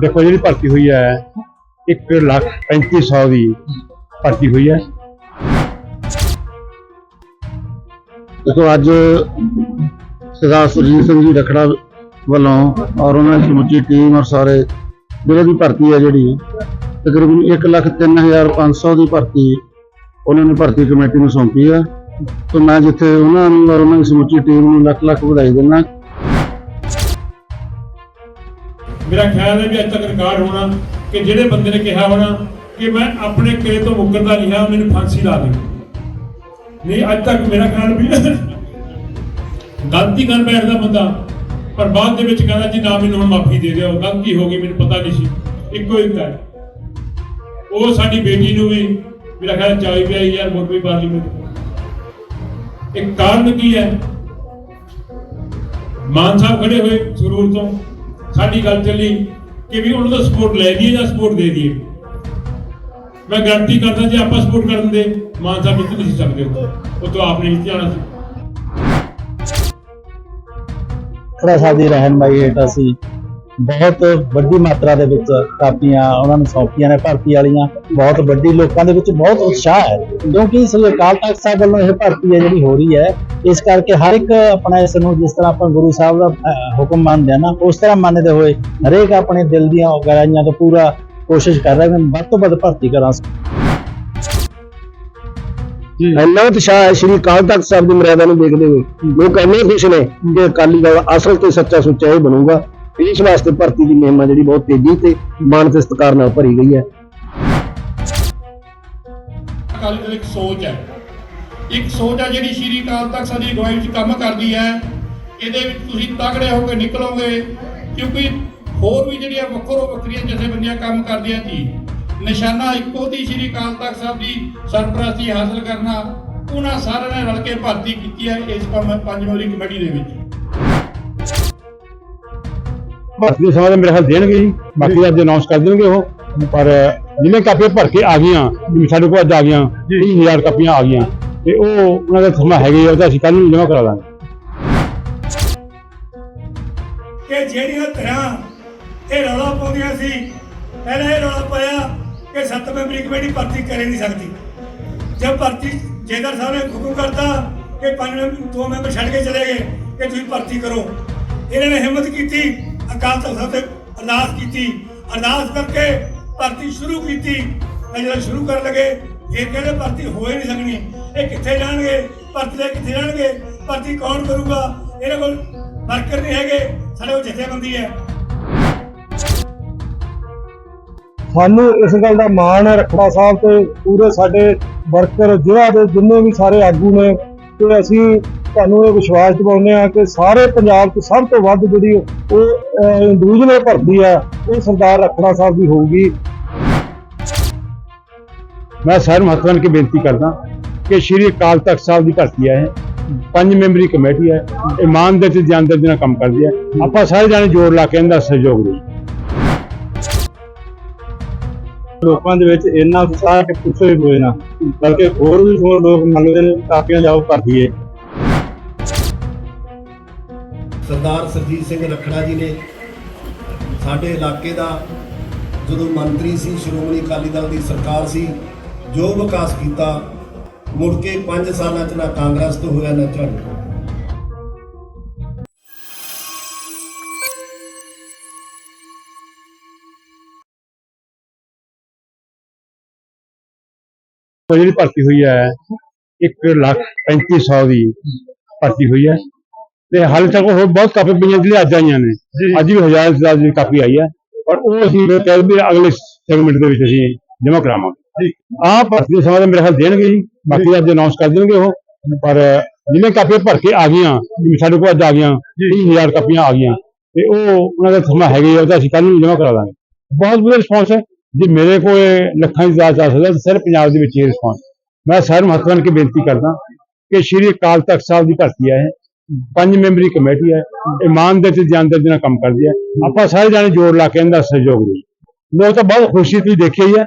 ਦੇਖੋ ਜਿਹੜੀ ਭਰਤੀ ਹੋਈ ਹੈ 1 ਲੱਖ 3500 ਦੀ ਭਰਤੀ ਹੋਈ ਹੈ। ਦੇਖੋ ਅੱਜ ਸਰਦਾਰ ਸੁਰਜੀਤ ਸਿੰਘ ਜੀ ਰਖੜਾ ਵੱਲੋਂ ਔਰ ਉਹਨਾਂ ਦੀ ਸਮੁੱਚੀ ਟੀਮ ਔਰ ਸਾਰੇ ਜਿਹੜੇ ਦੀ ਭਰਤੀ ਹੈ ਜਿਹੜੀ, ਤਕਰੀਬਨ 1 ਲੱਖ 3500 ਦੀ ਭਰਤੀ ਉਹਨਾਂ ਨੇ ਭਰਤੀ ਕਮੇਟੀ ਨੂੰ ਸੌਂਪੀ ਹੈ। ਤੇ ਮੈਂ ਜਿੱਥੇ ਉਹਨਾਂ ਨੂੰ ਔਰ ਉਹਨਾਂ ਦੀ ਸਮੁੱਚੀ ਟੀਮ ਨੂੰ ਲੱਖ ਲੱਖ ਵਧਾਈ ਦਿੰਦਾ ਮੇਰਾ ਖਿਆਲ ਹੈ ਵੀ ਅੱਜ ਤੱਕ ਰਿਕਾਰਡ ਹੋਣਾ ਕਿ ਜਿਹੜੇ ਬੰਦੇ ਨੇ ਕਿਹਾ ਹੋਣਾ ਕਿ ਮੈਂ ਆਪਣੇ ਕਿਲੇ ਤੋਂ ਮੁੱਕਰਦਾ ਨਹੀਂ ਹਾਂ, ਮੈਨੂੰ ਫਾਂਸੀ ਲਾ ਦੇ ਨਹੀਂ, ਅੱਜ ਤੱਕ ਮੇਰਾ ਖਿਆਲ ਵੀ ਗਲਤੀ ਕਰ ਬੈਠਦਾ ਬੰਦਾ, ਪਰ ਬਾਅਦ ਦੇ ਵਿੱਚ ਕਹਿੰਦਾ ਜੀ, ਨਾ ਮੈਨੂੰ ਹੁਣ ਮਾਫੀ ਦੇ ਦਿਓ। ਗਲਤੀ ਹੋ ਗਈ, ਮੈਨੂੰ ਪਤਾ ਨਹੀਂ ਸੀ। ਇੱਕੋ ਇੱਕ ਹੈ। ਉਹ ਸਾਡੀ ਬੇਟੀ ਨੂੰ ਵੀ ਮੇਰਾ ਖਿਆਲ ਚਾਹੀ ਪਿਆ ਯਾਰ ਮੋਟਵੀ ਪਾਰਲੀਮੈਂਟ ਇੱਕ ਕਾਰਨ ਕੀ ਹੈ? ਮਾਨ ਸਾਹਿਬ ਖੜੇ ਹੋਏ ਸਰੂਰ ਤੋਂ। ਸਾਡੀ ਗੱਲ ਚੱਲੀ ਕਿ ਵੀ ਉਹਨਾਂ ਦਾ ਸਪੋਰਟ ਲੈ ਲਈਏ ਜਾਂ ਸਪੋਰਟ ਦੇ ਦਈਏ। ਮੈਂ ਗਾਰੰਟੀ ਕਰਦਾ ਜੇ ਆਪਾਂ ਸਪੋਰਟ ਕਰਨ ਦੇ ਮਾਨ ਸਾਹਿਬ ਜਿੱਤ ਨਹੀਂ ਸਕਦੇ ਉਹ ਉਹ ਤੋਂ ਆਪਨੇ ਜਿੱਤ ਜਾਣਾ ਸੀ। ਖੜਾ ਸਾਹਿਬ ਦੀ ਰਹਿਨਮਾਈ ਹੇਠ ਅਸੀਂ ਬਹੁਤ ਵੱਡੀ ਮਾਤਰਾ ਦੇ ਵਿੱਚ ਕਾਪੀਆਂ, ਉਹਨਾਂ ਨੂੰ ਸੌਂਪੀਆਂ ਨੇ, ਭਰਤੀ ਵਾਲੀਆਂ। ਬਹੁਤ ਵੱਡੀ, ਲੋਕਾਂ ਦੇ ਵਿੱਚ ਬਹੁਤ ਉਤਸ਼ਾਹ ਹੈ। ਕਿਉਂਕਿ ਸ੍ਰੀ ਅਕਾਲ ਤਖਤ ਸਾਹਿਬ ਵੱਲੋਂ ਇਹ ਭਰਤੀ ਹੈ ਜਿਹੜੀ ਹੋ ਰਹੀ ਹੈ, ਇਸ ਕਰਕੇ ਹਰ ਇੱਕ ਆਪਣਾ ਇਸ ਨੂੰ ਜਿਸ ਤਰ੍ਹਾਂ ਆਪਾਂ ਗੁਰੂ ਸਾਹਿਬ ਦਾ ਹੁਕਮ ਮੰਨਦੇ ਆ ਨਾ, ਉਸ ਤਰ੍ਹਾਂ ਮੰਨਦੇ ਹੋਏ ਹਰੇਕ ਆਪਣੇ ਦਿਲ ਦੀਆਂ ਗਹਿਰਾਈਆਂ ਤੋਂ ਪੂਰਾ ਕੋਸ਼ਿਸ਼ ਕਰ ਰਿਹਾ ਮੈਂ ਵੱਧ ਤੋਂ ਵੱਧ ਭਰਤੀ ਕਰਾਂ। ਇੰਨਾ ਉਤਸ਼ਾਹ ਹੈ, ਸ਼੍ਰੀ ਅਕਾਲ ਤਖਤ ਸਾਹਿਬ ਦੀ ਮਰਿਆਦਾ ਨੂੰ ਦੇਖਦੇ ਹੋਏ। ਲੋਕ ਇੰਨੇ ਖੁਸ਼ ਨੇ ਕਿ ਅਕਾਲੀ ਦਲ ਅਸਲ ਤੇ ਸੱਚਾ ਸੁੱਚਾ ਇਹ ਬਣੂਗਾ। ਇਸ ਵਾਸਤੇ ਭਰਤੀ ਦੀ ਮਹਿਮਾ ਜਿਹੜੀ ਬਹੁਤ ਤੇਜ਼ੀ ਤੇ ਮਾਣ ਤੇ ਸਤਿਕਾਰ ਨਾਲ ਭਰੀ ਗਈ ਹੈ। ਅਕਾਲੀ ਦਲ ਇੱਕ ਸੋਚ ਹੈ। ਇੱਕ ਸੋਚ ਹੈ ਜਿਹੜੀ ਸ਼੍ਰੀ ਅਕਾਲ ਤਖਤ ਸਾਹਿਬ ਦੀ ਅਗਵਾਈ ਵਿੱਚ ਕੰਮ ਕਰਦੀ ਹੈ। ਇਹਦੇ ਵਿੱਚ ਤੁਸੀਂ ਤਗੜੇ ਹੋ ਕੇ ਨਿਕਲੋਗੇ, ਕਿਉਂਕਿ ਹੋਰ ਵੀ ਜਿਹੜੀਆਂ ਵੱਖਰੋ ਵੱਖਰੀਆਂ ਜਥੇਬੰਦੀਆਂ ਕੰਮ ਕਰਦੀਆਂ ਸੀ, ਨਿਸ਼ਾਨਾ ਇੱਕੋ ਦੀ ਸ਼੍ਰੀ ਅਕਾਲ ਤਖਤ ਸਾਹਿਬ ਦੀ ਸਰਪ੍ਰਸਤੀ ਹਾਸਲ ਕਰਨਾ, ਉਹਨਾਂ ਸਾਰਿਆਂ ਨੇ ਰਲ ਕੇ ਭਰਤੀ ਕੀਤੀ ਹੈ ਇਸ ਕੰਮ ਕਮੇਟੀ ਦੇ ਵਿੱਚ। ਭਰਤੀ ਦੇ ਸਮਾਂ ਮੇਰੇ ਖਿਆਲ ਦੇਣਗੇ ਜੀ। ਬਾਕੀ ਅੱਜ ਅਨਾਉਂਸ ਕਰ ਦੇਣਗੇ ਉਹ। ਪਰ ਜਿੰਨੇ ਕਾਪੀਆਂ ਭਰ ਕੇ ਆ ਗਈਆਂ ਜਿਵੇਂ ਸਾਡੇ ਕੋਲ ਅੱਜ ਆ ਗਈਆਂ 20000 ਕਾਪੀਆਂ ਆ ਗਈਆਂ। ਤੇ ਉਹ ਉਹਨਾਂ ਦਾ ਸਮਾਂ ਹੈਗੇ ਆ, ਉਹ ਤਾਂ ਅਸੀਂ ਕੱਲ ਨੂੰ ਜਮ੍ਹਾਂ ਕਰਾ ਦਾਂਗੇ। ਕਿ ਜਿਹੜੀਆਂ ਧਿਰਾਂ ਇਹ ਰੌਲਾ ਪਾਉਂਦੀਆਂ ਸੀ ਪਹਿਲਾਂ ਇਹ ਰੌਲਾ ਪਾਇਆ ਕਿ ਸੱਤ ਮੈਂਬਰੀ ਕਮੇਟੀ ਭਰਤੀ ਕਰੇ ਨਹੀਂ ਸਕਦੀ। ਜਦ ਭਰਤੀ ਜੇਕਰ ਸਾਹਿਬ ਨੇ ਹੁਕਮ ਕਰਤਾ ਕਿ ਪੰਜ ਮੈਂਬਰ ਦੋ ਮੈਂਬਰ ਛੱਡ ਕੇ ਚਲੇ ਗਏ ਕਿ ਤੁਸੀਂ ਭਰਤੀ ਕਰੋ। ਇਹਨਾਂ ਨੇ ਹਿੰਮਤ ਕੀਤੀ ਅਕਾਲ ਤਖਤ ਸਾਹਿਬ ਤੇ ਅਰਦਾਸ ਕੀਤੀ। ਅਰਦਾਸ ਕਰਕੇ ਭਰਤੀ ਸ਼ੁਰੂ ਕੀਤੀ। ਜਦੋਂ ਸ਼ੁਰੂ ਕਰਨ ਲੱਗੇ, ਇਹ ਕਹਿੰਦੇ ਭਰਤੀ ਹੋਏ ਨਹੀਂ ਸਕਣੀ। ਇਹ ਕਿੱਥੇ ਜਾਣਗੇ? ਭਰਤੀ ਦੇ ਕਿੱਥੇ ਜਾਣਗੇ? ਭਰਤੀ ਕੌਣ ਕਰੂਗਾ? ਇਹਨਾਂ ਕੋਲ ਵਰਕਰ ਨਹੀਂ ਹੈਗੇ। ਸਾਡੇ ਕੋਲ ਜਥੇਬੰਦੀ ਹੈ। ਸਾਨੂੰ ਇਸ ਗੱਲ ਦਾ ਮਾਣ ਹੈ ਰਖੜਾ ਸਾਹਿਬ ਤੇ ਪੂਰੇ ਸਾਡੇ ਵਰਕਰ, ਜ਼ਿਲ੍ਹਾ ਦੇ ਜਿੰਨੇ ਵੀ ਸਾਰੇ ਆਗੂ ਨੇ, ਤੇ ਅਸੀਂ ਤੁਹਾਨੂੰ ਇਹ ਵਿਸ਼ਵਾਸ ਦਿਵਾਉਂਦੇ ਆ ਕਿ ਸਾਰੇ ਪੰਜਾਬ 'ਚ ਸਭ ਤੋਂ ਵੱਧ ਜਿਹੜੀ ਉਹ ਇੰਡੀਵਿਜੂਅਲ ਭਰਤੀ ਹੈ ਉਹ ਸਰਦਾਰ ਰਖੜਾ ਸਾਹਿਬ ਦੀ ਹੋਊਗੀ। ਮੈਂ ਸਾਰੇ ਮਹੱਤਵਨ ਕੀ ਬੇਨਤੀ ਕਰਦਾ ਕਿ ਸ਼੍ਰੀ ਅਕਾਲ ਤਖਤ ਸਾਹਿਬ ਦੀ ਭਰਤੀ ਹੈ ਪੰਜ ਮੈਂਬਰੀ ਕਮੇਟੀ ਹੈ ਇਮਾਨਦਾਰੀ ਤੇ ਜਾਨਦਾਰੀ ਨਾਲ ਕੰਮ ਕਰਦੀ ਹੈ ਆਪਾਂ ਸਾਰੇ ਜਾਣੇ ਜੋਰ ਲਾ ਕੇ ਇਹਦਾ ਸਹਿਯੋਗ ਦੇਈਏ। ਲੋਕਾਂ ਦੇ ਵਿੱਚ ਇੰਨਾ ਉਤਸ਼ਾਹ ਕਿ ਪੁੱਛੋ ਹੀ ਕੋਈ ਨਾ ਬਲਕਿ ਹੋਰ ਵੀ ਹੋਰ ਲੋਕ ਮੰਗਦੇ ਨੇ ਕਾਪੀਆਂ ਜਾਓ ਭਰ ਦਈਏ। ਸਰਦਾਰ ਸਰਜੀਤ ਸਿੰਘ ਰਖੜਾ ਜੀ ਨੇ ਸਾਡੇ ਇਲਾਕੇ ਦਾ ਜਦੋਂ ਮੰਤਰੀ ਸੀ, ਸ਼੍ਰੋਮਣੀ ਅਕਾਲੀ ਦਲ ਦੀ ਸਰਕਾਰ ਸੀ, ਜੋ ਵਿਕਾਸ ਕੀਤਾ, ਮੁੜ ਕੇ 5 ਸਾਲਾਂ ਚ ਨਾ ਕਾਂਗਰਸ ਤੋਂ ਹੋਇਆ, ਨਾ ਝਾੜੂ ਜਿਹੜੀ ਭਰਤੀ ਹੋਈ ਹੈ 1 ਲੱਖ 3500 ਦੀ ਭਰਤੀ ਹੋਈ ਹੈ। ਤੇ ਹਾਲੇ ਤੱਕ ਉਹ ਬਹੁਤ ਕਾਪੀ ਪਈਆਂ ਜਿਹੜੀਆਂ ਅੱਜ ਆਈਆਂ ਨੇ। ਅੱਜ ਵੀ ਹਜ਼ਾਰ ਦੀ ਕਾਪੀ ਆਈ ਹੈ ਪਰ ਉਹ ਅਸੀਂ ਕਹਿ ਵੀ ਅਗਲੇ ਸੈਗਮੈਂਟ ਦੇ ਵਿੱਚ ਅਸੀਂ ਜਮ੍ਹਾਂ ਕਰਾਵਾਂਗੇ। ਆਹ ਭਰਤੀ ਸਮਾਂ ਦਾ ਮੇਰੇ ਖਿਆਲ ਦੇਣਗੇ ਜੀ ਬਾਕੀ ਅੱਜ ਅਨਾਉਂਸ ਕਰ ਦੇਣਗੇ ਉਹ। ਪਰ ਜਿੰਨੇ ਕਾਪੀਆਂ ਭਰ ਕੇ ਆ ਗਈਆਂ ਜਿਵੇਂ ਸਾਡੇ ਕੋਲ ਅੱਜ ਆ ਗਈਆਂ 20000 ਕਾਪੀਆਂ ਆ ਗਈਆਂ। ਤੇ ਉਹ ਉਹਨਾਂ ਦਾ ਸਮਾਂ ਹੈਗੇ ਆ, ਉਹ ਤਾਂ ਅਸੀਂ ਕੱਲ ਨੂੰ ਜਮ੍ਹਾਂ ਕਰਾ ਦਾਂਗੇ। ਬਹੁਤ ਵਧੀਆ ਰਿਸਪੌਂਸ ਹੈ। ਜੇ ਮੇਰੇ ਕੋਲ ਲੱਖਾਂ ਦੀ ਦਾਤ ਆ ਸਕਦਾ ਤਾਂ ਸਿਰਫ ਪੰਜਾਬ ਦੇ ਵਿੱਚ ਇਹ ਰਿਸਪੌਂਸ ਮੈਂ ਸਾਰੇ ਮਹੱਤਵਨ ਕੀ ਬੇਨਤੀ ਕਰਦਾ ਕਿ ਸ਼੍ਰੀ ਅਕਾਲ ਤਖਤ ਸਾਹਿਬ ਦੀ ਭਰਤੀ ਹੈ ਇਹ। ਪੰਜ ਮੈਂਬਰੀ ਕਮੇਟੀ ਹੈ ਇਮਾਨਦਾਰੀ ਤੇ ਜਾਨਦਾਰੀ ਨਾਲ ਕੰਮ ਕਰਦੀ ਹੈ। ਆਪਾਂ ਸਾਰੇ ਜਾਣੇ ਜੋਰ ਲਾ ਕੇ ਇਹਦਾ ਸਹਿਯੋਗ ਦੇਈਏ। ਲੋਕ ਤਾਂ ਬਹੁਤ ਖੁਸ਼ੀ ਤੁਸੀਂ ਦੇਖੀ ਹੀ ਹੈ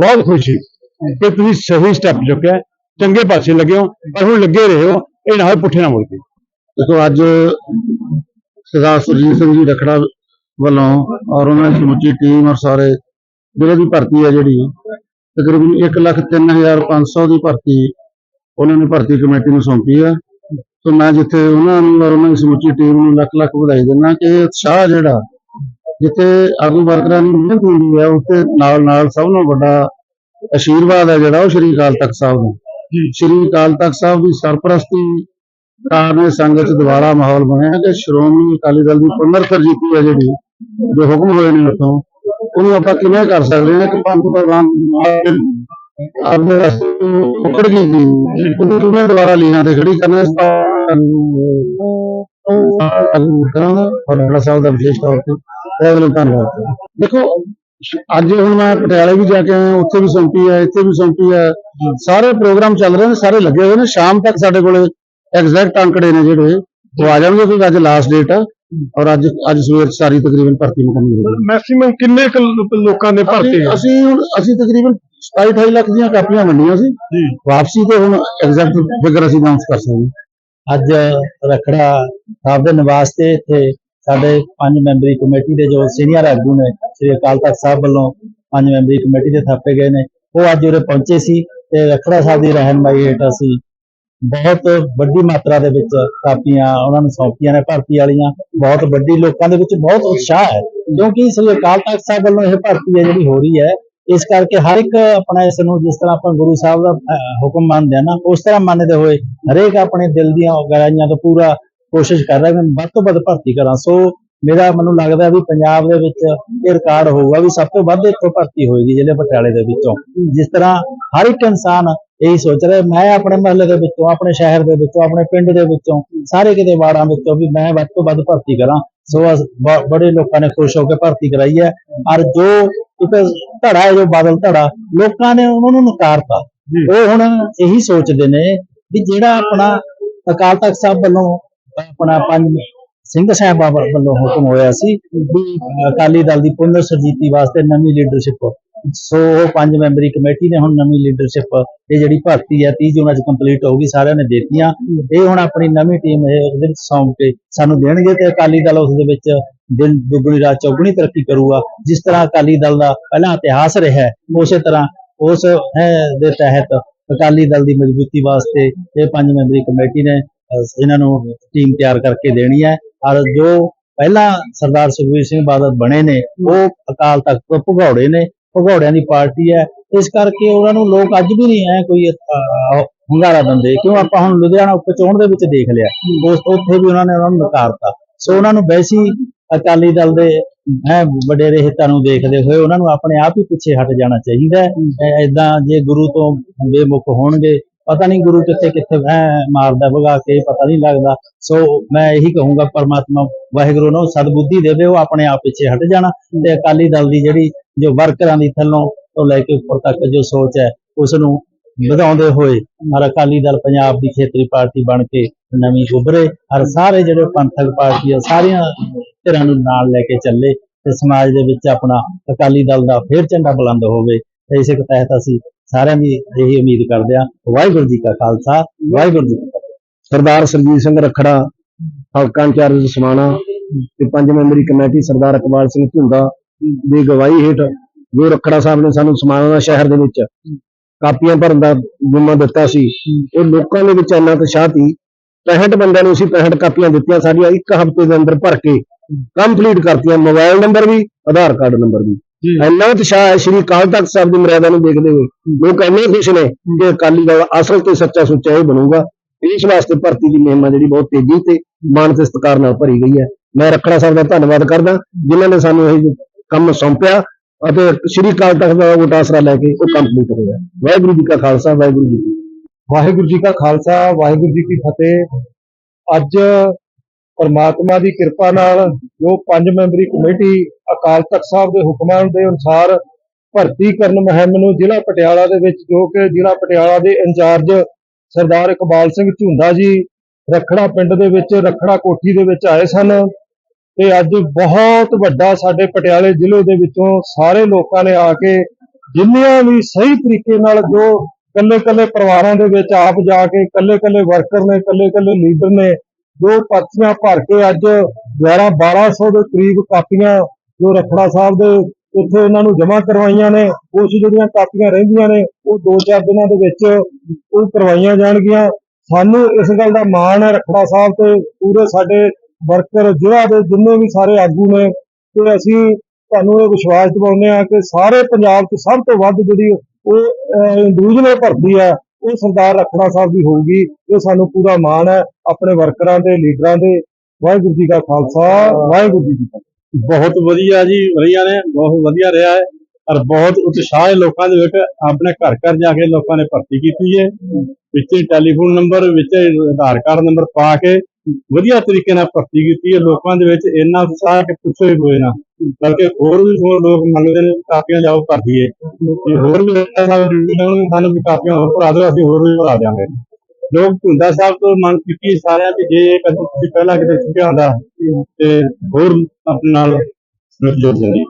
ਬਹੁਤ ਖੁਸ਼ੀ ਕਿ ਤੁਸੀਂ ਸਹੀ ਸਟੈਪ ਚੁੱਕਿਆ ਚੰਗੇ ਪਾਸੇ ਲੱਗੇ ਹੋ ਪਰ ਹੁਣ ਲੱਗੇ ਰਹੇ ਹੋ ਇਹ ਨਾ ਪੁੱਠੇ ਨਾ ਮੁੜ ਕੇ। ਦੇਖੋ ਅੱਜ ਸਰਦਾਰ ਸੁਰਜੀਤ ਸਿੰਘ ਜੀ ਰਖੜਾ ਵੱਲੋਂ ਔਰ ਉਹਨਾਂ ਦੀ ਸਮੁੱਚੀ ਟੀਮ ਔਰ ਸਾਰੇ ਜ਼ਿਲ੍ਹੇ ਦੀ ਭਰਤੀ ਹੈ ਜਿਹੜੀ ਤਕਰੀਬਨ 1,03,500 ਦੀ ਭਰਤੀ ਉਹਨਾਂ ਨੇ ਭਰਤੀ ਕਮੇਟੀ ਨੂੰ ਸੌਂਪੀ ਹੈ। ਸੋ ਮੈਂ ਜਿੱਥੇ ਉਹਨਾਂ ਨੂੰ ਔਰ ਉਹਨਾਂ ਦੀ ਸਮੁੱਚੀ ਟੀਮ ਨੂੰ ਲੱਖ ਲੱਖ ਵਧਾਈ ਦਿੰਦਾ ਕਿ ਇਹ ਉਤਸ਼ਾਹ ਜਿਹੜਾ ਜਿੱਥੇ ਆਗੂ ਵਰਕਰਾਂ ਦੀ ਮਿਹਨਤ ਹੁੰਦੀ ਹੈ ਉੱਥੇ ਨਾਲ ਨਾਲ ਸਭ ਤੋਂ ਵੱਡਾ ਆਸ਼ੀਰਵਾਦ ਹੈ ਜਿਹੜਾ ਉਹ ਸ਼੍ਰੀ ਅਕਾਲ ਤਖਤ ਸਾਹਿਬ ਦਾ। ਸ਼੍ਰੀ ਅਕਾਲ ਤਖਤ ਸਾਹਿਬ ਦੀ ਸਰਪ੍ਰਸਤੀ ਕਾਰਨ ਸੰਗਤ 'ਚ ਦੁਬਾਰਾ ਮਾਹੌਲ ਬਣਿਆ ਕਿ ਸ਼੍ਰੋਮਣੀ ਅਕਾਲੀ ਦਲ ਦੀ ਪੁਨਰ ਤਰਜੀਤੀ ਹੈ ਜਿਹੜੀ ਜੋ ਹੁਕਮ ਹੋਏ ਨੇ ਉੱਥੋਂ ਉਹਨੂੰ ਆਪਾਂ ਕਿਵੇਂ ਕਰ ਸਕਦੇ ਹਾਂ ਕਿ ਪੰਥ ਪ੍ਰਵਾਨ ਆਪਣੇ ਰਸਤੇ ਤੋਂ ਗਈ ਉਹਨੂੰ ਦੁਬਾਰਾ ਖੜੀ ਕਰਨਾ ਕਰਾਂਗਾ ਔਰ ਮੇਰਾ ਸਾਹਿਬ ਦਾ ਵਿਸ਼ੇਸ਼ ਤੌਰ ਤੇ। ਬਹੁਤ ਬਹੁਤ ਧੰਨਵਾਦ। ਦੇਖੋ ਅੱਜ ਹੁਣ ਮੈਂ ਪਟਿਆਲੇ ਵੀ ਜਾ ਕੇ ਆਇਆ ਉੱਥੇ ਵੀ ਸੌਂਪੀ ਹੈ ਇੱਥੇ ਵੀ ਸੌਂਪੀ ਹੈ। ਸਾਰੇ ਪ੍ਰੋਗਰਾਮ ਚੱਲ ਰਹੇ ਨੇ ਸਾਰੇ ਲੱਗੇ ਹੋਏ ਨੇ। ਸ਼ਾਮ ਤੱਕ ਸਾਡੇ ਕੋਲੇ ਐਗਜ਼ੈਕਟ ਅੰਕੜੇ ਨੇ ਜਿਹੜੇ ਉਹ ਆ ਜਾਣਗੇ ਕਿਉਂਕਿ ਅੱਜ ਲਾਸਟ ਡੇਟ ਆ। ਔਰ ਅੱਜ ਅੱਜ ਸਵੇਰ ਸਾਰੀ ਤਕਰੀਬਨ ਭਰਤੀ ਮੁਕੰਮਲ ਹੋ ਗਈ। ਮੈਕਸਿਮਮ ਕਿੰਨੇ ਲੋਕਾਂ ਨੇ ਭਰਤੀ ਅਸੀਂ- ਅਸੀਂ ਹੁਣ ਅਸੀਂ ਤਕਰੀਬਨ 27 28 ਲੱਖ ਦੀਆਂ ਕਾਪੀਆਂ ਵੰਡੀਆਂ ਸੀ। ਵਾਪਸੀ ਤੇ ਹੁਣ ਐਗਜ਼ੈਕਟ ਫਿਗਰ ਅਸੀਂ ਅਨਾਉਂਸ ਕਰ ਸਕਦੇ ਹਾਂ। ਅੱਜ ਰਖੜਾ ਸਾਹਿਬ ਦੇ ਨਿਵਾਸ ਤੇ ਇੱਥੇ ਸਾਡੇ ਪੰਜ ਮੈਂਬਰੀ ਕਮੇਟੀ ਦੇ ਜੋ ਸੀਨੀਅਰ ਆਗੂ ਨੇ ਸ੍ਰੀ ਅਕਾਲ ਤਖਤ ਸਾਹਿਬ ਵੱਲੋਂ ਪੰਜ ਮੈਂਬਰੀ ਕਮੇਟੀ ਦੇ ਥਾਪੇ ਗਏ ਨੇ। ਉਹ ਅੱਜ ਉਰੇ ਪਹੁੰਚੇ ਸੀ ਤੇ ਰਖੜਾ ਸਾਹਿਬ ਦੀ ਰਹਿਨਮਾਈ ਹੇਠ ਅਸੀਂ ਬਹੁਤ ਵੱਡੀ ਮਾਤਰਾ ਦੇ ਵਿੱਚ ਕਾਪੀਆਂ ਉਹਨਾਂ ਨੂੰ ਸੌਂਪੀਆਂ ਨੇ ਭਰਤੀ ਵਾਲੀਆਂ। ਬਹੁਤ ਵੱਡੀ ਲੋਕਾਂ ਦੇ ਵਿੱਚ ਬਹੁਤ ਉਤਸ਼ਾਹ ਹੈ। ਕਿਉਂਕਿ ਸ੍ਰੀ ਅਕਾਲ ਤਖਤ ਸਾਹਿਬ ਵੱਲੋਂ ਇਹ ਭਰਤੀ ਹੈ ਜਿਹੜੀ ਹੋ ਰਹੀ ਹੈ ਇਸ ਕਰਕੇ ਹਰ ਇੱਕ ਆਪਣਾ ਇਸ ਨੂੰ ਜਿਸ ਤਰ੍ਹਾਂ ਆਪਾਂ ਗੁਰੂ ਸਾਹਿਬ ਦਾ ਹੁਕਮ ਮੰਨਦੇ ਆ ਨਾ, ਉਸ ਤਰ੍ਹਾਂ ਮੰਨਦੇ ਹੋਏ ਹਰੇਕ ਆਪਣੇ ਦਿਲ ਦੀਆਂ ਗਹਿਰਾਈਆਂ ਤੋਂ ਪੂਰਾ ਕੋਸ਼ਿਸ਼ ਕਰ ਰਿਹਾ ਕਿ ਮੈਂ ਵੱਧ ਤੋਂ ਵੱਧ ਭਰਤੀ ਕਰਾਂ। ਸੋ ਮੇਰਾ ਮੈਨੂੰ ਲੱਗਦਾ ਵੀ ਪੰਜਾਬ ਦੇ ਵਿੱਚ ਇਹ ਰਿਕਾਰਡ ਹੋਊਗਾ ਵੀ ਸਭ ਤੋਂ ਵੱਧ ਇੱਥੋਂ ਭਰਤੀ ਹੋਏਗੀ ਜਿਹੜੇ ਪਟਿਆਲੇ ਦੇ ਵਿੱਚੋਂ। ਜਿਸ ਤਰ੍ਹਾਂ ਹਰ ਇੱਕ ਇਨਸਾਨ ਇਹੀ ਸੋਚ ਰਿਹਾ, ਮੈਂ ਆਪਣੇ ਮਹੱਲੇ ਦੇ ਵਿੱਚੋਂ, ਆਪਣੇ ਸ਼ਹਿਰ ਦੇ ਵਿੱਚੋਂ, ਆਪਣੇ ਪਿੰਡ ਦੇ ਵਿੱਚੋਂ, ਸਾਰੇ ਕਿਤੇ ਵਾੜਾਂ ਵਿੱਚੋਂ ਵੀ ਮੈਂ ਵੱਧ ਤੋਂ ਵੱਧ ਭਰਤੀ ਕਰਾਂ। ਸੋ ਬੜੇ ਲੋਕਾਂ ਨੇ ਖੁਸ਼ ਹੋ ਕੇ ਭਰਤੀ ਕਰਾਈ ਹੈ। ਔਰ ਜੋ ਇੱਕ ਧੜਾ ਹੈ ਜੋ ਬਾਦਲ ਧੜਾ ਲੋਕਾਂ ਨੇ ਉਹਨਾਂ ਨੂੰ ਨਕਾਰਤਾ। ਉਹ ਹੁਣ ਇਹੀ ਸੋਚਦੇ ਨੇ ਵੀ ਜਿਹੜਾ ਆਪਣਾ ਅਕਾਲ ਤਖਤ ਸਾਹਿਬ ਵੱਲੋਂ ਆਪਣਾ ਪੰਜ ਸਿੰਘ ਸਾਹਿਬਾਂ ਵੱਲੋਂ ਹੁਕਮ ਹੋਇਆ ਸੀ ਵੀ ਅਕਾਲੀ ਦਲ ਦੀ ਪੁਨਰ ਸਰਜੀਤੀ ਵਾਸਤੇ ਨਵੀਂ ਲੀਡਰਸ਼ਿਪ ਸੋ ਉਹ ਪੰਜ ਮੈਂਬਰੀ ਕਮੇਟੀ ਨੇ ਹੁਣ ਨਵੀਂ ਲੀਡਰਸ਼ਿਪ ਇਹ ਜਿਹੜੀ ਭਰਤੀ ਹੈ 30 ਜੂਨ ਅੱਜ ਕੰਪਲੀਟ ਹੋ ਗਈ ਸਾਰਿਆਂ ਨੇ ਦੇਤੀਆਂ। ਇਹ ਹੁਣ ਆਪਣੀ ਨਵੀਂ ਟੀਮ ਇਹ ਉਹਦੇ ਵਿੱਚ ਸੌਂਪ ਕੇ ਸਾਨੂੰ ਦੇਣਗੇ ਤੇ ਅਕਾਲੀ ਦਲ ਉਸ ਦੇ ਵਿੱਚ ਦਿਨ ਦੁੱਗਣੀ ਰਾਤ ਚੌਗਣੀ ਤਰੱਕੀ ਕਰੂਗਾ। ਜਿਸ ਤਰ੍ਹਾਂ ਅਕਾਲੀ ਦਲ ਦਾ ਪਹਿਲਾਂ ਇਤਿਹਾਸ ਰਿਹਾ ਉਸੇ ਤਰ੍ਹਾਂ ਉਸ ਦੇ ਤਹਿਤ ਅਕਾਲੀ ਦਲ ਦੀ ਮਜ਼ਬੂਤੀ ਵਾਸਤੇ ਇਹ ਪੰਜ ਮੈਂਬਰੀ ਕਮੇਟੀ ਨੇ ਇਹਨਾਂ ਨੂੰ ਟੀਮ ਤਿਆਰ ਕਰਕੇ ਦੇਣੀ ਹੈ। ਔਰ ਜੋ ਪਹਿਲਾਂ ਸਰਦਾਰ ਸੁਖਬੀਰ ਸਿੰਘ ਬਾਦਲ ਬਣੇ ਨੇ, ਉਹ ਅਕਾਲ ਤਖਤ ਤੋਂ ਭਗੌੜੇ ਨੇ। ਭਗੌੜਿਆਂ ਦੀ ਪਾਰਟੀ ਹੈ। ਇਸ ਕਰਕੇ ਉਹਨਾਂ ਨੂੰ ਲੋਕ ਅੱਜ ਵੀ ਨਹੀਂ ਹੈ ਕੋਈ ਅਹ, ਹੁੰਗਾਰਾ ਦਿੰਦੇ। ਕਿਉਂ? ਆਪਾਂ ਹੁਣ ਲੁਧਿਆਣਾ ਉਪਚੋਣ ਦੇ ਵਿੱਚ ਦੇਖ ਲਿਆ। ਉਸ ਉੱਥੇ ਵੀ ਉਹਨਾਂ ਨੇ ਉਹਨਾਂ ਨੂੰ ਨਕਾਰਤਾ। ਸੋ ਉਹਨਾਂ ਨੂੰ ਵੈਸੀ ਅਕਾਲੀ ਦਲ ਦੇ ਹੈ ਵਡੇਰੇ ਹਿੱਤਾਂ ਨੂੰ ਦੇਖਦੇ ਹੋਏ ਉਹਨਾਂ ਨੂੰ ਆਪਣੇ ਆਪ ਹੀ ਪਿੱਛੇ ਹਟ ਜਾਣਾ ਚਾਹੀਦਾ ਹੈ। ਐਦਾਂ ਜੇ ਗੁਰੂ ਤੋਂ ਬੇਮੁਖ ਹੋਣਗੇ ਪਤਾ ਨਹੀਂ ਗੁਰੂ ਕਿੱਥੇ ਕਿੱਥੇ ਹੈ ਮਾਰਦਾ, ਭਗਾ ਕੇ, ਪਤਾ ਨਹੀਂ ਲੱਗਦਾ। ਸੋ ਮੈਂ ਇਹੀ ਕਹੂੰਗਾ, ਪਰਮਾਤਮਾ, ਵਾਹਿਗੁਰੂ ਨੂੰ ਸਦਬੁੱਧੀ ਦੇਵੇ ਉਹ ਆਪਣੇ ਆਪ ਪਿੱਛੇ ਹਟ ਜਾਣਾ। ਤੇ ਅਕਾਲੀ ਦਲ ਦੀ ਜਿਹੜੀ, ਜੋ ਵਰਕਰਾਂ ਦੀ ਥੱਲੋਂ ਤੋਂ ਲੈ ਕੇ ਉੱਪਰ ਤੱਕ ਜੋ ਸੋਚ ਹੈ ਉਸ ਨੂੰ ਵਧਾਉਂਦੇ ਹੋਏ ਹਰ ਅਕਾਲੀ ਦਲ, ਪੰਜਾਬ ਦੀ ਖੇਤਰੀ ਪਾਰਟੀ ਬਣ ਕੇ ਨਵੀਂ ਉਭਰੇ ਹਰ ਸਾਰੇ ਜਿਹੜੇ ਪੰਥਕ ਪਾਰਟੀਆਂ ਸਾਰੀਆਂ ਧਿਰਾਂ ਨੂੰ ਨਾਲ ਲੈ ਕੇ ਚੱਲੇ ਤੇ ਸਮਾਜ ਦੇ ਵਿੱਚ ਆਪਣਾ ਅਕਾਲੀ ਦਲ ਦਾ ਫੇਰ ਝੰਡਾ ਬੁਲੰਦ ਹੋਵੇ। ਇਸੇ ਕੁ ਤਹਿਤ ਅਸੀਂ ਸਾਰਿਆਂ ਦੀ ਇਹੀ ਉਮੀਦ ਕਰਦੇ ਹਾਂ। ਵਾਹਿਗੁਰੂ ਜੀ ਕਾ ਖਾਲਸਾ, ਵਾਹਿਗੁਰੂ ਜੀ ਕੀ ਸਰਦਾਰ ਸਰਜੀਤ ਸਿੰਘ ਰਖੜਾ, ਹਲਕਾ ਇੰਚਾਰਜ ਸਮਾਣਾ ਤੇ ਪੰਜ ਮੈਂਬਰੀ ਕਮੇਟੀ ਸਰਦਾਰ ਇਕਬਾਲ ਸਿੰਘ ਝੁੰਦਾ ਦੀ ਗਵਾਹੀ ਹੇਠ ਜੋ ਰਖੜਾ ਸਾਹਿਬ ਨੇ ਸਾਨੂੰ ਸਮਾਣਾ ਸ਼ਹਿਰ ਦੇ ਵਿੱਚ ਕਾਪੀਆਂ ਭਰਨ ਦਾ ਜਿੰਮਾ ਦਿੱਤਾ ਸੀ। ਉਹ ਲੋਕਾਂ ਦੇ ਵਿੱਚ ਇੰਨਾ ਉਤਸ਼ਾਹ ਸੀ 65 ਬੰਦਿਆਂ ਨੂੰ ਅਸੀਂ 65 ਕਾਪੀਆਂ ਦਿੱਤੀਆਂ, ਸਾਡੀਆਂ ਇੱਕ ਹਫ਼ਤੇ ਦੇ ਅੰਦਰ ਭਰ ਕੇ ਕੰਪਲੀਟ ਕਰਤੀਆਂ। ਮੋਬਾਈਲ ਨੰਬਰ ਵੀ, ਆਧਾਰ ਕਾਰਡ ਨੰਬਰ ਵੀ। ਇੰਨਾ ਉਤਸ਼ਾਹ ਹੈ ਸ਼੍ਰੀ ਅਕਾਲ ਤਖਤ ਸਾਹਿਬ ਦੀ ਮਰਿਆਦਾ ਨੂੰ ਦੇਖਦੇ ਹੋਏ। ਲੋਕ ਇੰਨੇ ਖੁਸ਼ ਨੇ ਕਿ ਅਕਾਲੀ ਦਲ ਅਸਲ ਤੇ ਸੱਚਾ ਸੁੱਚਾ ਇਹ ਬਣੂਗਾ। ਇਸ ਵਾਸਤੇ ਭਰਤੀ ਦੀ ਮੁਹਿੰਮ ਜਿਹੜੀ ਬਹੁਤ ਤੇਜ਼ੀ ਤੇ ਮਾਨ ਤੇ ਸਤਿਕਾਰ ਨਾਲ ਭਰੀ ਗਈ ਹੈ। ਮੈਂ ਰੱਖੜਾ ਸਾਹਿਬ ਦਾ ਧੰਨਵਾਦ ਕਰਦਾ ਜਿਨ੍ਹਾਂ ਨੇ ਸਾਨੂੰ ਇਹ ਕੰਮ ਸੌਂਪਿਆ ਅਤੇ ਸ਼੍ਰੀ ਅਕਾਲ ਤਖਤ ਦਾ ਵੋਟ ਆਸਰਾ ਲੈ ਕੇ ਉਹ ਕੰਪਲੀਟ ਹੋਇਆ ਵਾਹਿਗੁਰੂ ਜੀ ਕਾ ਖਾਲਸਾ ਵਾਹਿਗੁਰੂ ਜੀ ਕੀ ਫਤਿਹ। ਵਾਹਿਗੁਰੂ ਜੀ ਕਾ ਖਾਲਸਾ ਵਾਹਿਗੁਰੂ ਜੀ ਕੀ ਫਤਿਹ। ਅੱਜ ਪਰਮਾਤਮਾ ਦੀ ਕਿਰਪਾ ਨਾਲ ਜੋ ਪੰਜ ਮੈਂਬਰੀ ਕਮੇਟੀ ਅਕਾਲ ਤਖਤ ਸਾਹਿਬ ਦੇ ਹੁਕਮਾਂ ਦੇ ਅਨੁਸਾਰ ਭਰਤੀ ਕਰਨ ਮੁਹਿੰਮ ਨੂੰ ਜ਼ਿਲ੍ਹਾ ਪਟਿਆਲਾ ਦੇ ਵਿੱਚ, ਜੋ ਕਿ ਜ਼ਿਲ੍ਹਾ ਪਟਿਆਲਾ ਦੇ ਇੰਚਾਰਜ ਸਰਦਾਰ ਇਕਬਾਲ ਸਿੰਘ ਝੁੰਦਾ ਜੀ ਰਖੜਾ ਪਿੰਡ ਦੇ ਵਿੱਚ, ਰਖੜਾ ਕੋਠੀ ਦੇ ਵਿੱਚ ਆਏ ਸਨ ਤੇ ਅੱਜ ਬਹੁਤ ਵੱਡਾ ਸਾਡੇ ਪਟਿਆਲੇ ਜ਼ਿਲ੍ਹੇ ਦੇ ਵਿੱਚੋਂ ਸਾਰੇ ਲੋਕਾਂ ਨੇ ਆ ਕੇ ਜਿੰਨੀਆਂ ਵੀ ਸਹੀ ਤਰੀਕੇ ਨਾਲ ਜੋ ਕੱਲੇ ਕੱਲੇ ਪਰਿਵਾਰਾਂ ਦੇ ਵਿੱਚ ਆਪ ਜਾ ਕੇ ਕੱਲੇ ਕੱਲੇ ਵਰਕਰ ਨੇ ਕੱਲੇ ਕੱਲੇ ਲੀਡਰ ਨੇ ਜੋ ਪਰਚੀਆਂ ਭਰ ਕੇ ਅੱਜ 11 1200 ਦੇ ਕਰੀਬ ਕਾਪੀਆਂ ਜੋ ਰਖੜਾ ਸਾਹਿਬ ਦੇ ਇੱਥੇ ਉਹਨਾਂ ਨੂੰ ਜਮ੍ਹਾਂ ਕਰਵਾਈਆਂ ਨੇ ਕੁਝ ਜਿਹੜੀਆਂ ਕਾਪੀਆਂ ਰਹਿੰਦੀਆਂ ਨੇ, ਉਹ 2-4 ਦਿਨਾਂ ਦੇ ਵਿੱਚ ਉਹ ਕਰਵਾਈਆਂ ਜਾਣਗੀਆਂ। ਸਾਨੂੰ ਇਸ ਗੱਲ ਦਾ ਮਾਣ ਹੈ ਰਖੜਾ ਸਾਹਿਬ ਤੇ, ਪੂਰੇ ਸਾਡੇ ਵਰਕਰ ਜ਼ਿਲ੍ਹਾ ਦੇ ਜਿੰਨੇ ਵੀ ਸਾਰੇ ਆਗੂ ਨੇ, ਤੇ ਅਸੀਂ ਤੁਹਾਨੂੰ ਇਹ ਵਿਸ਼ਵਾਸ ਦਿਵਾਉਂਦੇ ਆ ਕਿ ਸਾਰੇ ਪੰਜਾਬ 'ਚ ਸਭ ਤੋਂ ਵੱਧ ਜਿਹੜੀ ਉਹ ਇੰਡੀਵਿਜੂਅਲ ਭਰਤੀ ਹੈ ਉਹ ਸਰਦਾਰ ਰਖੜਾ ਸਾਹਿਬ ਦੀ ਹੋਊਗੀ, ਇਹ ਸਾਨੂੰ ਪੂਰਾ ਮਾਣ ਹੈ, ਆਪਣੇ ਵਰਕਰਾਂ ਤੇ ਲੀਡਰਾਂ ਦੇ। ਵਾਹਿਗੁਰੂ ਜੀ ਕਾ ਖਾਲਸਾ, ਵਾਹਿਗੁਰੂ ਜੀ ਕੀ ਫਤਿਹ। ਬਹੁਤ ਵਧੀਆ ਜੀ, ਰਹੀਆਂ ਨੇ, ਬਹੁਤ ਵਧੀਆ ਰਿਹਾ ਹੈ। ਔਰ ਬਹੁਤ ਉਤਸ਼ਾਹ ਹੈ ਲੋਕਾਂ ਦੇ ਵਿੱਚ, ਆਪਣੇ ਘਰ ਘਰ ਜਾ ਕੇ ਲੋਕਾਂ ਨੇ ਭਰਤੀ ਕੀਤੀ ਹੈ। ਵਿੱਚ ਟੈਲੀਫੋਨ ਨੰਬਰ, ਵਿੱਚ ਆਧਾਰ ਕਾਰਡ ਨੰਬਰ ਪਾ ਕੇ ਵਧੀਆ ਤਰੀਕੇ ਨਾਲ ਭਰਤੀ ਕੀਤੀ ਹੈ। ਲੋਕਾਂ ਦੇ ਵਿੱਚ ਇੰਨਾ ਉਤਸ਼ਾਹ ਕਿ ਪੁੱਛੋ ਹੀ ਕੋਈ ਨਾ। ਬਲਕਿ ਹੋਰ ਵੀ ਹੋਰ ਲੋਕ ਮੰਗਦੇ ਨੇ, ਕਾਪੀਆਂ ਜਾਓ ਭਰ ਦਈਏ ਤੇ ਹੋਰ ਵੀ ਸਾਨੂੰ ਸਾਨੂੰ ਵੀ ਕਾਪੀਆਂ ਹੋਰ ਭਰਾ ਦਿਓ, ਅਸੀਂ ਹੋਰ ਵੀ ਭਰਾ ਦਿਆਂਗੇ। ਲੋਕ ਧੁੰਦਾ ਸਾਹਿਬ ਤੋਂ ਮੰਗ ਕੀਤੀ ਸਾਰਿਆਂ ਦੀ, ਜੇ ਕਦੇ ਤੁਸੀਂ ਪਹਿਲਾਂ ਕਿਤੇ ਚੁੱਕਿਆ ਹੁੰਦਾ, ਤੇ ਹੋਰ ਆਪਣੇ ਨਾਲ ਜੁੜ ਜਾਂਦੀ।